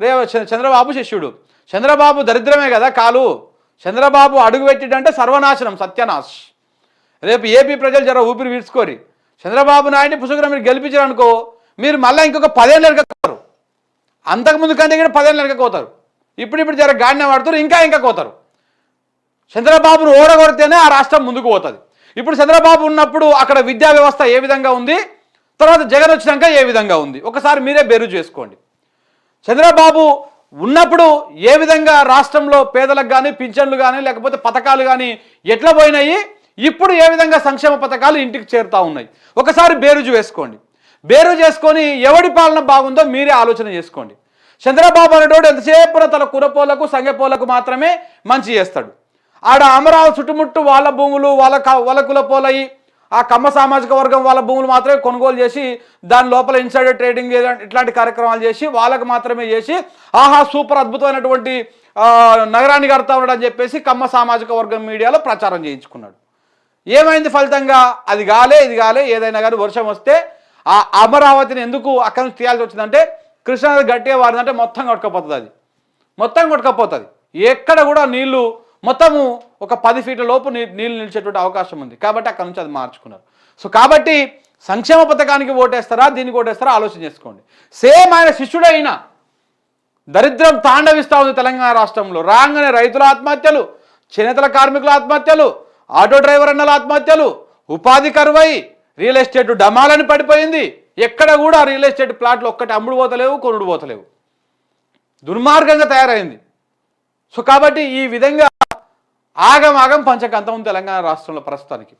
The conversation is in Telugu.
రే చంద్రబాబు శిష్యుడు. చంద్రబాబు దరిద్రమే కదా కాలు. చంద్రబాబు అడుగు పెట్టిడంటే సర్వనాశనం సత్యనాశ్. రేపు ఏపీ ప్రజలు జర ఊపిరి వీడ్చుకోరి చంద్రబాబు నాయుడిని పుసుగున మీరు గెలిపించారు అనుకో మీరు మళ్ళీ ఇంకొక పదేళ్ళు వెనకపోతారు అంతకుముందు కంటే కూడా పదేళ్ళు వెనకపోతారు ఇప్పుడు ఇప్పుడు జర గాడిన వాడుతారు ఇంకా ఇంకా కోతారు. చంద్రబాబును ఓడగొడితేనే ఆ రాష్ట్రం ముందుకు పోతుంది. ఇప్పుడు చంద్రబాబు ఉన్నప్పుడు అక్కడ విద్యా వ్యవస్థ ఏ విధంగా ఉంది? తర్వాత జగన్ వచ్చినాక ఏ విధంగా ఉంది? ఒకసారి మీరే బెరు చేసుకోండి. చంద్రబాబు ఉన్నప్పుడు ఏ విధంగా రాష్ట్రంలో పేదలకు కానీ పింఛన్లు కానీ లేకపోతే పథకాలు కానీ ఎట్లా పోయినాయి? ఇప్పుడు ఏ విధంగా సంక్షేమ పథకాలు ఇంటికి చేరుతా ఉన్నాయి? ఒకసారి బేరుజు వేసుకోండి. బేరు చేసుకొని ఎవడి పాలన బాగుందో మీరే ఆలోచన చేసుకోండి. చంద్రబాబు అనేటోడు ఎంతసేపు తన కురపోలకు సంగపోలకు మాత్రమే మంచి చేస్తాడు. ఆడ అమరావతి చుట్టుముట్టు వాళ్ళ భూములు వాళ్ళ వాళ్ళ కులపోలయి ఆ కమ్మ సామాజిక వర్గం వాళ్ళ భూములు మాత్రమే కొనుగోలు చేసి దాని లోపల ఇన్సైడర్ ట్రేడింగ్ ఇట్లాంటి కార్యక్రమాలు చేసి వాళ్ళకు మాత్రమే చేసి ఆహా సూపర్ అద్భుతమైనటువంటి నగరాన్ని కడతా ఉన్నాడని చెప్పేసి కమ్మ సామాజిక వర్గం మీడియాలో ప్రచారం చేయించుకున్నాడు. ఏమైంది ఫలితంగా? అది గాలే ఇది గాలే ఏదైనా కానీ వర్షం వస్తే ఆ అమరావతిని ఎందుకు అక్కడి నుంచి తీయాల్సి వచ్చిందంటే కృష్ణానది గట్టిగా వారిందంటే మొత్తం కొట్టుకపోతుంది అది. మొత్తం కొట్టుకపోతుంది. ఎక్కడ కూడా నీళ్ళు మొత్తము ఒక పది ఫీట్ల లోపు నీ నీళ్ళు నిలిచేటువంటి అవకాశం ఉంది. కాబట్టి అక్కడ నుంచి అది మార్చుకున్నారు. సో కాబట్టి సంక్షేమ పథకానికి ఓటేస్తారా దీనికి ఓటేస్తారా ఆలోచన చేసుకోండి. సేమ్ ఆయన శిష్యుడైనా దరిద్రం తాండవిస్తూ ఉంది తెలంగాణ రాష్ట్రంలో. రాగానే రైతుల ఆత్మహత్యలు చేనేతల కార్మికుల ఆత్మహత్యలు ఆటో డ్రైవర్ అన్నల ఆత్మహత్యలు ఉపాధి కరువై రియల్ ఎస్టేట్ డమాలని పడిపోయింది. ఎక్కడ కూడా రియల్ ఎస్టేట్ ప్లాట్లు ఒక్కటి అమ్ముడు పోతలేవు కొనుడు పోతలేవు. దుర్మార్గంగా తయారైంది. సో కాబట్టి ఈ విధంగా ఆగం ఆగం పంచకంతం తెలంగాణ రాష్ట్రంలో ప్రస్తుతానికి.